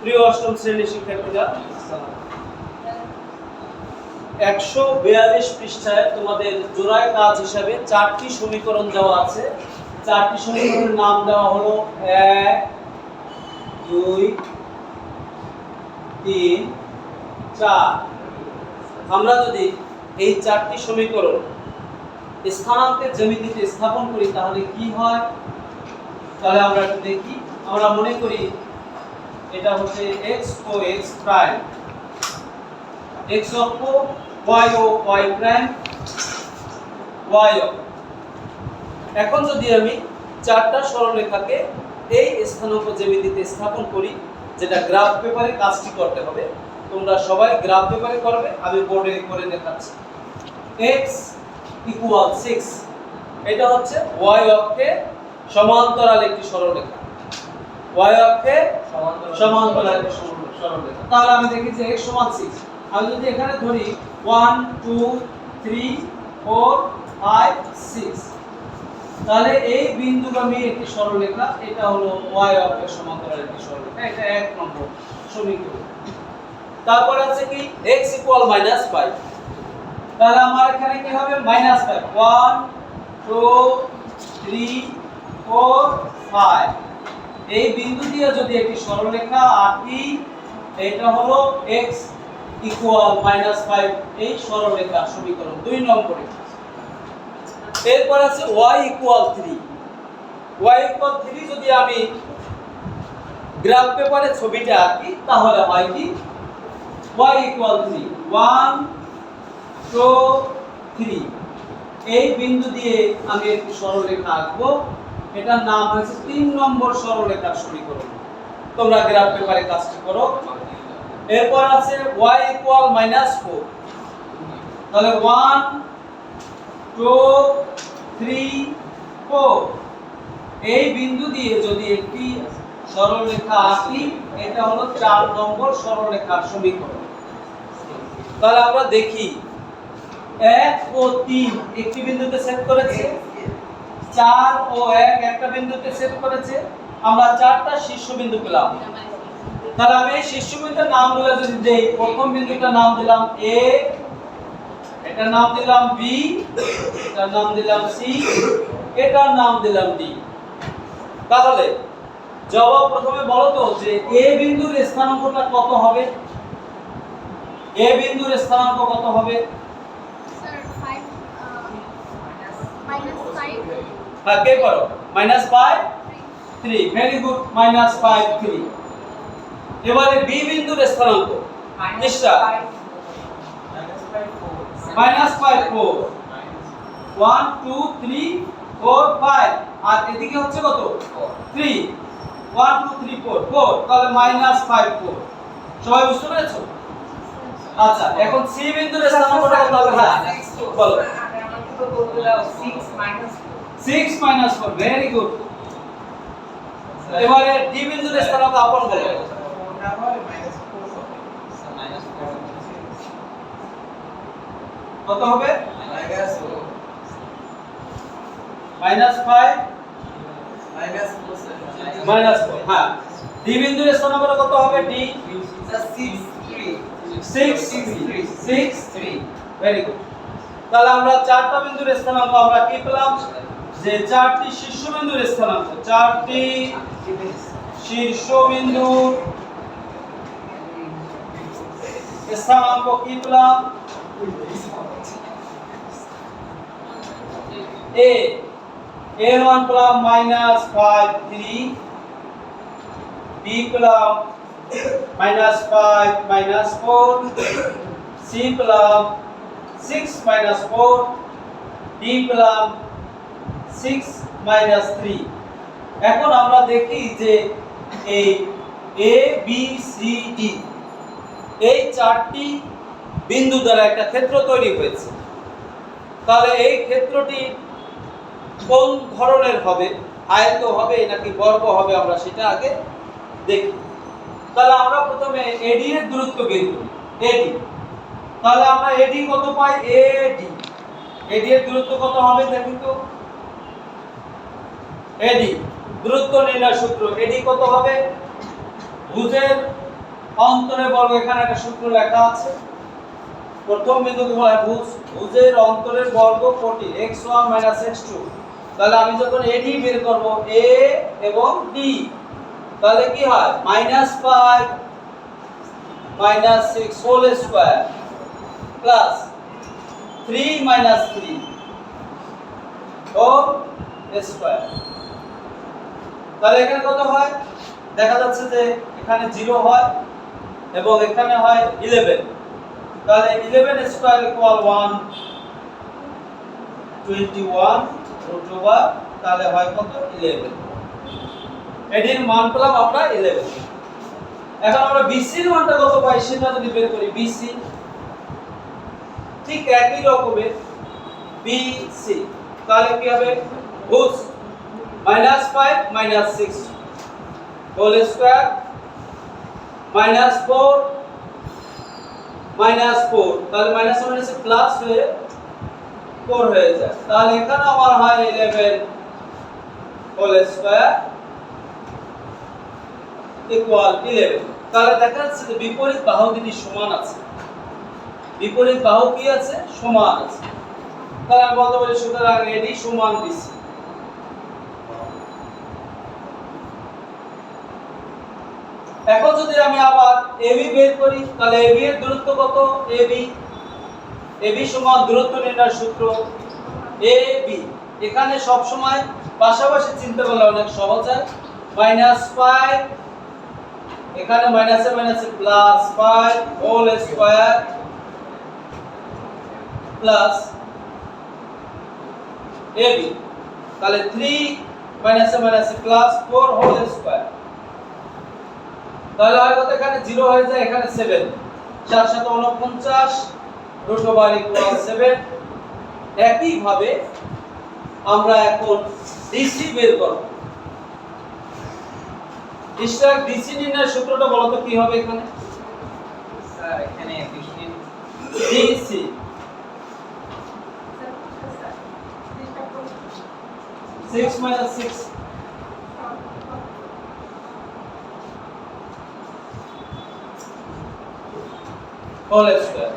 প্রিয় অষ্টম শ্রেণির শিক্ষার্থীরা, একশো বিয়াল্লিশ পৃষ্ঠায় তোমাদের জোড়ায় কাজ হিসাবে চারটি সমীকরণ দেওয়া আছে। চারটি সমীকরণের নাম দেওয়া হলো এক, দুই, তিন, চার। আমরা যদি এই চারটি সমীকরণ স্থানাঙ্কের জ্যামিতিতে স্থাপন করি, তাহলে কি হয়? তাহলে আমরা একটু দেখি। আমরা মনে করি এটা হচ্ছে x ও x প্রাইম x অক্ষ, y ও y প্রাইম y এখন যদি আমি চারটা সরলরেখাকে এই স্থানাঙ্ক জ্যামিতিতে স্থাপন করি, যেটা গ্রাফ পেপারে কাজটি করতে হবে, তোমরা সবাই গ্রাফ পেপারে করবে, আমি বোর্ডে করে দেখাচ্ছি। x ইকুয়াল 6 এটা হচ্ছে y অক্ষে সমান্তরাল একটি সরলরেখা। Y অক্ষে সমান্তরাল সরলরেখা তাহলে আমি দেখি যে x সমান 6 আমি যদি এখানে ধরি 1 2 3 4 5 6 তাহলে এই বিন্দুগামী একটি সরলরেখা, এটা হলো y অক্ষের সমান্তরাল একটি সরলরেখা। এটা এক নম্বর সমীকরণ। তারপর আছে কি? x ইকুয়াল মাইনাস 5 তাহলে আমার এখানে কি হবে? মাইনাস 5 1 2 3 4 5 এই বিন্দু দিয়ে যদি একটি সরলরেখা আঁকি, এটা হলো x ইকুয়াল মাইনাস 5 এই সরলরেখা সমীকরণ, দুই নম্বরে। এরপর আছে y ইকুয়াল 3 y ইকুয়াল 3 যদি আমি গ্রাফ পেপারে ছবিটা আঁকি, তাহলে হয় কি? y ইকুয়াল 3 1 2 3 এই বিন্দু দিয়ে আমি একটি সরলরেখা আঁকবো। এটার নাম হচ্ছে তিন নম্বর সরলরেখার সমীকরণ। তোমরা গ্রাফ পেপারে কাজটি করো। এরপর আছে y ইকুয়াল মাইনাস 4 তাহলে 1 টু থ্রি ফোর এই বিন্দু দিয়ে যদি একটি সরলরেখা আঁকি, এটা হলো চার নম্বর সরলরেখার সমীকরণ। তাহলে আমরা দেখি, এক ও তিন একটি বিন্দুতে সেট করেছে। চার ও এক একটা বিন্দুতে সেট করেছে। আমরা চারটা শীর্ষবিন্দু পেলাম। তাহলে আমি এই শীর্ষবিন্দুর নামগুলো যদি দেই, প্রথম বিন্দুটার নাম দিলাম এ এটার নাম দিলাম বি এটার নাম দিলাম সি এটার নাম দিলাম ডি তাহলে জবাব প্রথমে বলো তো যে এ বিন্দুর স্থানাঙ্কটা কত হবে? এ বিন্দুর স্থানাঙ্ক কত হবে? হ্যাঁ কে করো। Minus five three very good minus five three এবারে বি বিন্দুর স্থানাঙ্ক। নিশ্চয়? Minus five four one two three four five আর এদিকে হচ্ছে কত? Three one two three four four তাহলে মাইনাস ফাইভ ফোর সবাই বুঝতে পেরেছ? আচ্ছা এখন সি বিন্দুর স্থানাঙ্কটা কত হবে? হ্যাঁ। বলো। Six minus four very good এবারে ডি বিন্দুর স্থানাঙ্ক আপন বলো কত হবে? মাইনাস ফাইভ মাইনাস ফোর হ্যাঁ। ডি বিন্দুর স্থানাঙ্কটা কত হবে? D six six three very good তাহলে আমরা চারটা বিন্দুর স্থানাঙ্ক আমরা কি পেলাম? যে চারটি শীর্ষবিন্দুর স্থানাঙ্ক। চারটি শীর্ষবিন্দুর স্থানাঙ্ক কি পেলাম? এ এর মান পেলাম মাইনাস ফাইভ থ্রি বি পেলাম minus five minus four C পেলাম সিক্স মাইনাস ফোর ডি পেলাম সিক্স মাইনাস থ্রি এখন আমরা দেখি যে এই এ বি সি ডি এই চারটি বিন্দু দ্বারা একটা ক্ষেত্র তৈরি হয়েছে। তাহলে এই ক্ষেত্রটি কোন ধরনের হবে? আয়ত হবে নাকি বর্গ হবে আমরা সেটা আগে দেখি। তাহলে আমরা প্রথমে এডি এর দূরত্ব বের করি। এডি তাহলে আমরা এডি কত পাই? এডি এডি এর দূরত্ব কত হবে দেখি তো। এডি দূরত্ব নির্ণয় সূত্র। এডি কত হবে? ভুজের অন্তরের বর্গ, এখানে একটা সূত্র লেখা আছে। প্রথম বিন্দুকে বলা হয়? ভুজ। ভুজের অন্তরের বর্গ কোটি x1 x2 তাহলে আমি যখন AD বের করব, A এবং D তাহলে কি হয়? Minus five minus six whole square plus three minus three whole square তাহলে এখানে কত হয়? দেখা যাচ্ছে যে এখানে জিরো হয় এবং এখানে হয় ইলেভেন তাহলে eleven square equal one twenty one root তাহলে হয় কত? ইলেভেন এটির মান পেলাম আমরা ইলেভেন এখন আমরা বিসির মানটা কত পাই? সেটা যদি বের করি বিসি ঠিক একই রকমের? বিসি তাহলে কি হবে? ভুজ minus five, minus six. Whole square. Minus four minus four. তাহলে মাইনাস মাইনাস প্লাস হয়ে ফোর হয়ে যায়। তাহলে এখানে আমার হয় eleven whole square equal eleven তাহলে দেখা যাচ্ছে যে বিপরীত বাহু দুটি সমান আছে। বিপরীত বাহু কি আছে? সমান আছে। তাহলে আমি বলতে পারি সুতরাং এডি সমান বিসি এখন যদি আমি আবার এবি বের করি, তাহলে এবি এর দূরত্ব কত? এবি এবি সমান দূরত্ব নির্ণয়ের সূত্র এবি এখানে সব সময় পাশাপাশি চিনতে পারলে অনেক সহজ হয়। Minus five. এখানে মাইনাসে মাইনাসে plus five whole square plus AB তাহলে থ্রি মাইনাসে মাইনাসে প্লাস ফোর হোল স্কোয়ার তাহলে আর কত এখানে? জিরো হয়ে যায় এখানে সেভেন চার সাথে উনপঞ্চাশ রুট ওভার ইকুয়াল সেভেন একইভাবে আমরা এখন ডিসি বের করব। ডিস্ট্রাক ডিসি নির্ণয়ের সূত্রটা বলো তো কি হবে এখানে? স্যার এখানে DC six minus six whole square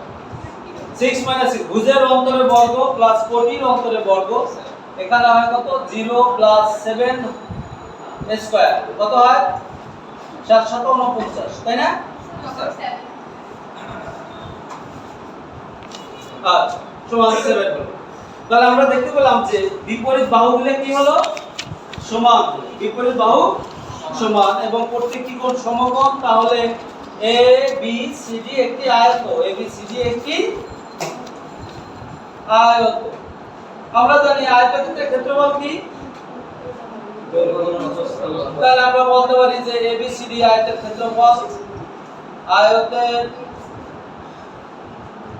six minus six ভুজের অন্তরের বর্গ প্লাস কোটির অন্তরের বর্গ। এখানে হয় কত? জিরো প্লাস সেভেন স্কয়ার কত হয়? সাত সাত উনপঞ্চাশ তাই না? আচ্ছা সমান সেভেন হলো। তাহলে আমরা দেখতে পেলাম যে বিপরীত বাহুগুলো কি হলো? সমান। বিপরীত বাহু সমান। এবং প্রত্যেকটি কোণ সমকোণ? তাহলে এ বি সি ডি একটি আয়ত। এ বি সি ডি একটি আয়ত। আমরা জানি আয়তক্ষেত্রের ক্ষেত্রফল কি? তাহলে আমরা বলতে পারি যে এ বি সি ডি আয়তের ক্ষেত্রফল আয়তের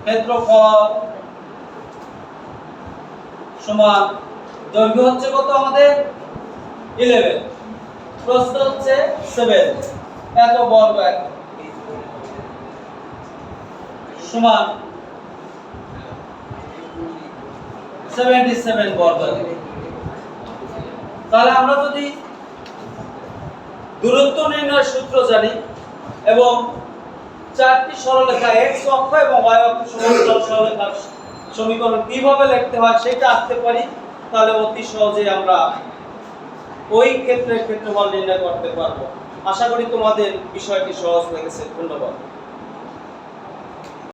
ক্ষেত্রফল সমান দৈর্ঘ্য হচ্ছে কত আমাদের? 11 প্রস্থ হচ্ছে 7 এত বর্গ এক। সমান 77 বর্গ তাহলে আমরা যদি দূরত্ব নির্ণয়ের সূত্র জানি এবং চারটি সরলরেখা x অক্ষ এবং y অক্ষ সমান্তরাল সরলরেখার সমীকরণ কীভাবে লিখতে হয় সেটা আসতে পারি, তাহলে অতি সহজে আমরা ওই ক্ষেত্রে ক্ষেত্রফল নির্ণয় করতে পারব। আশা করি তোমাদের বিষয়টি সহজ লেগেছে। ধন্যবাদ।